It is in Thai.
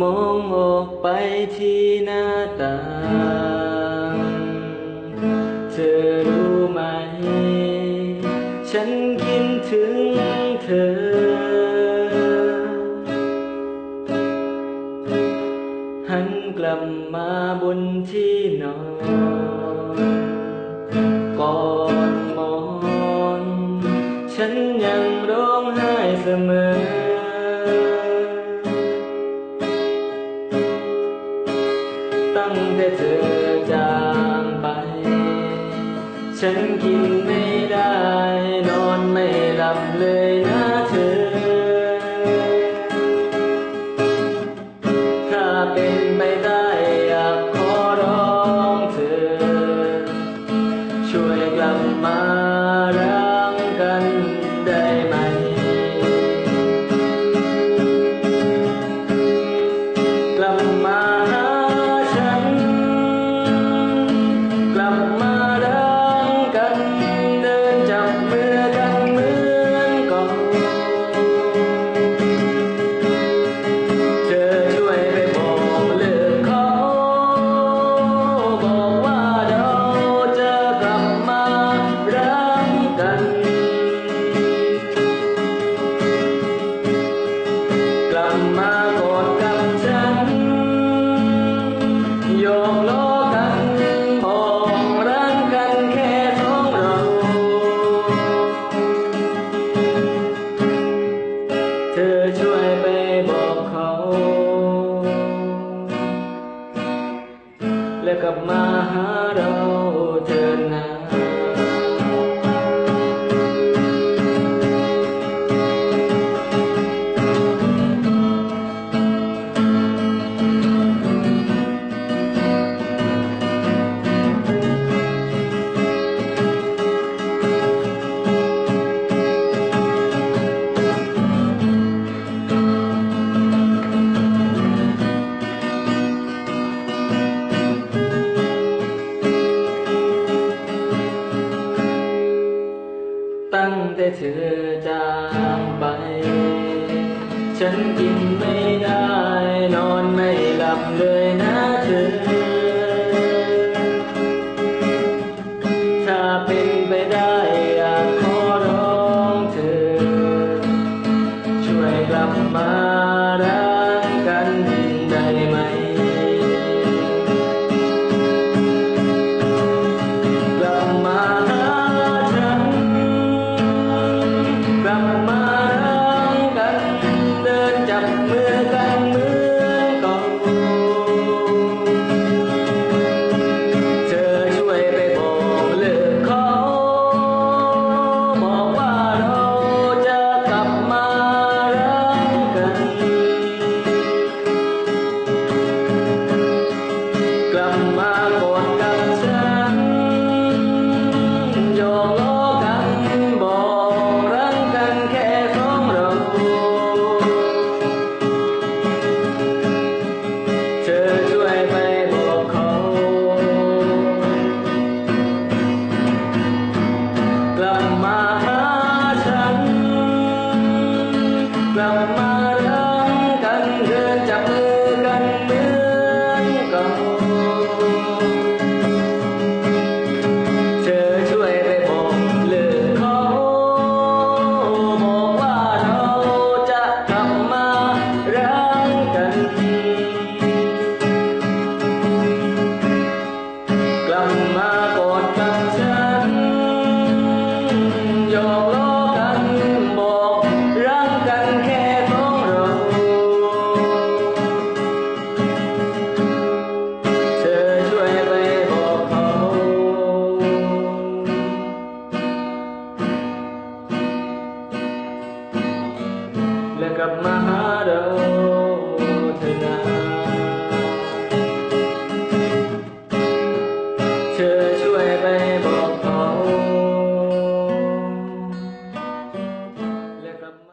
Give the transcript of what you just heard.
มองออกไปที่หน้าต่าง เธอรู้ไหม ฉันคิดถึงเธอ หันกลับมาบนที่นอนก่อนมอน ฉันยังร้องไห้เสมอ ฉันกินไม่ได้ นอนไม่หลับเลยนะ ไปบอกเขา และกลับมาหาเรา แต่เธอจางไป ฉันกินไม่ จับมือ up my heart up.